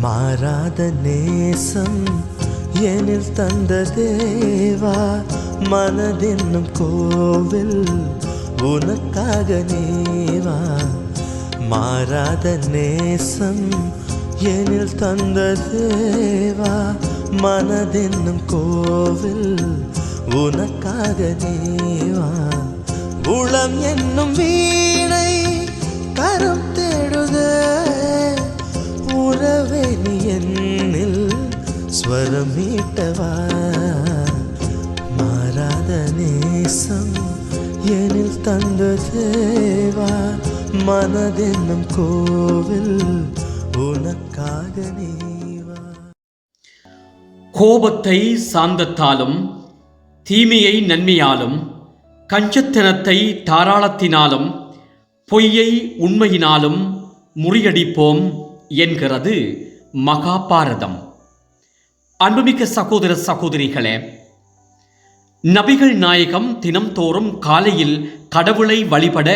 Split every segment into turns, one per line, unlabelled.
மாறாத நேசம் எனில் தந்த தேவா மனதென்னும் கோவில் உனக்காக நேவா. மாறாத நேசம் எனில் தந்த தேவா மனதென்னும் கோவில் உனக்காக நேவா. உளம் என்னும் வீ ஸ்வரம் மீட்டவா மாறாத நேசம் எனில் தந்த தேவா. மனதென்னும் கோவில் உனக்காக நீவா.
கோபத்தை சாந்தத்தாலும் தீமையை நன்மையாலும் கஞ்சத்தனத்தை தாராளத்தினாலும் பொய்யை உண்மையினாலும் முறியடிப்போம் என்கிறது மகாபாரதம். அன்புமிக்க சகோதர சகோதரிகளே நபிகள் நாயகம் தினம்தோறும் காலையில் கடவுளை வழிபட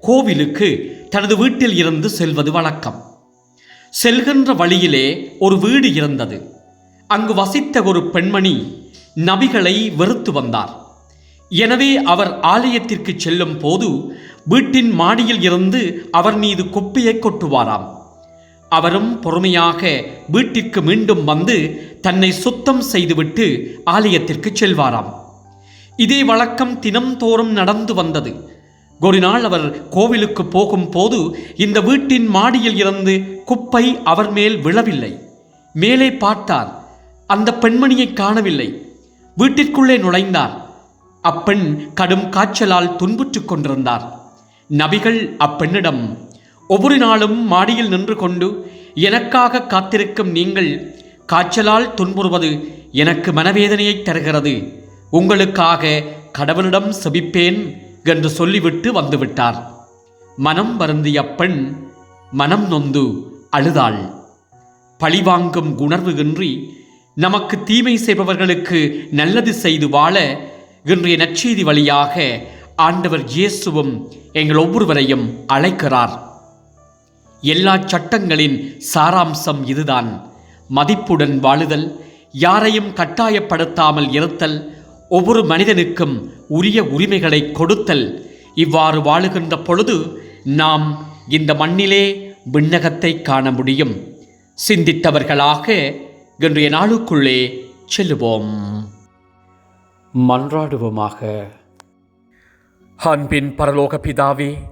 கோவிலுக்கு தனது வீட்டில் இருந்து செல்வது வழக்கம். செல்கின்ற வழியிலே ஒரு வீடு இருந்தது. அங்கு வசித்த ஒரு பெண்மணி நபிகளை வெறுத்து வந்தார். எனவே அவர் ஆலயத்திற்கு செல்லும் போது வீட்டின் மாடியில் இருந்து அவர் மீது குப்பையை கொட்டுவாராம். அவரும் பொறுமையாக வீட்டிற்கு மீண்டும் வந்து தன்னை சுத்தம் செய்துவிட்டு ஆலயத்திற்கு செல்வாராம். இதே வழக்கம் தினம்தோறும் நடந்து வந்தது. ஒரு நாள் அவர் கோவிலுக்கு போகும்போது இந்த வீட்டின் மாடியில் இருந்து குப்பை அவர் மேல் விழவில்லை. மேலே பார்த்தார் அந்த பெண்மணியை காணவில்லை. வீட்டிற்குள்ளே நுழைந்தார். அப்பெண் கடும் காய்ச்சலால் துன்புற்றுக் கொண்டிருந்தார். நபிகள் அப்பெண்ணிடம் ஒவ்வொரு நாளும் மாடியில் நின்று கொண்டு எனக்காக காத்திருக்கும் நீங்கள் காய்ச்சலால் துன்புறுவது எனக்கு மனவேதனையை தருகிறது. உங்களுக்காக கடவுளிடம் செபிப்பேன் என்று சொல்லிவிட்டு வந்துவிட்டார். மனம் வருந்திய பெண் மனம் நொந்து அழுதாள். பழிவாங்கும் உணர்வு இன்றி நமக்கு தீமை செய்பவர்களுக்கு நல்லது செய்து வாழ இன்றைய நற்செய்தி வழியாக ஆண்டவர் இயேசுவும் எங்கள் ஒவ்வொருவரையும் அழைக்கிறார். எல்லா சட்டங்களின் சாராம்சம் இதுதான். மதிப்புடன் வாழுதல் யாரையும் கட்டாயப்படுத்தாமல் இருத்தல் ஒவ்வொரு மனிதனுக்கும் உரிய உரிமைகளை கொடுத்தல். இவ்வாறு வாழுகின்ற பொழுது நாம் இந்த மண்ணிலே விண்ணகத்தை காண முடியும். சிந்தித்தவர்களாக இன்றைய நாளுக்குள்ளே செல்லுவோம். மன்றாடுவோமாக. அன்பின் பரலோக பிதாவே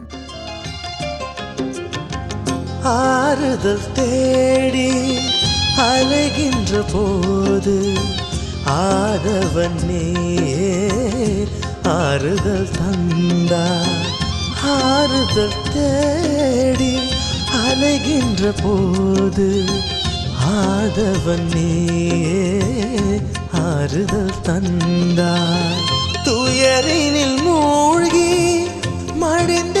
ஆறுதல் தேடி அலைகின்ற போது ஆதவன் நீயே ஆறுதல் தந்தா ஆறுதல் தேடி அலைகின்ற போது ஆதவன் நீயே ஆறுதல் தந்தாய் துயரினில் மூழ்கி மடிந்த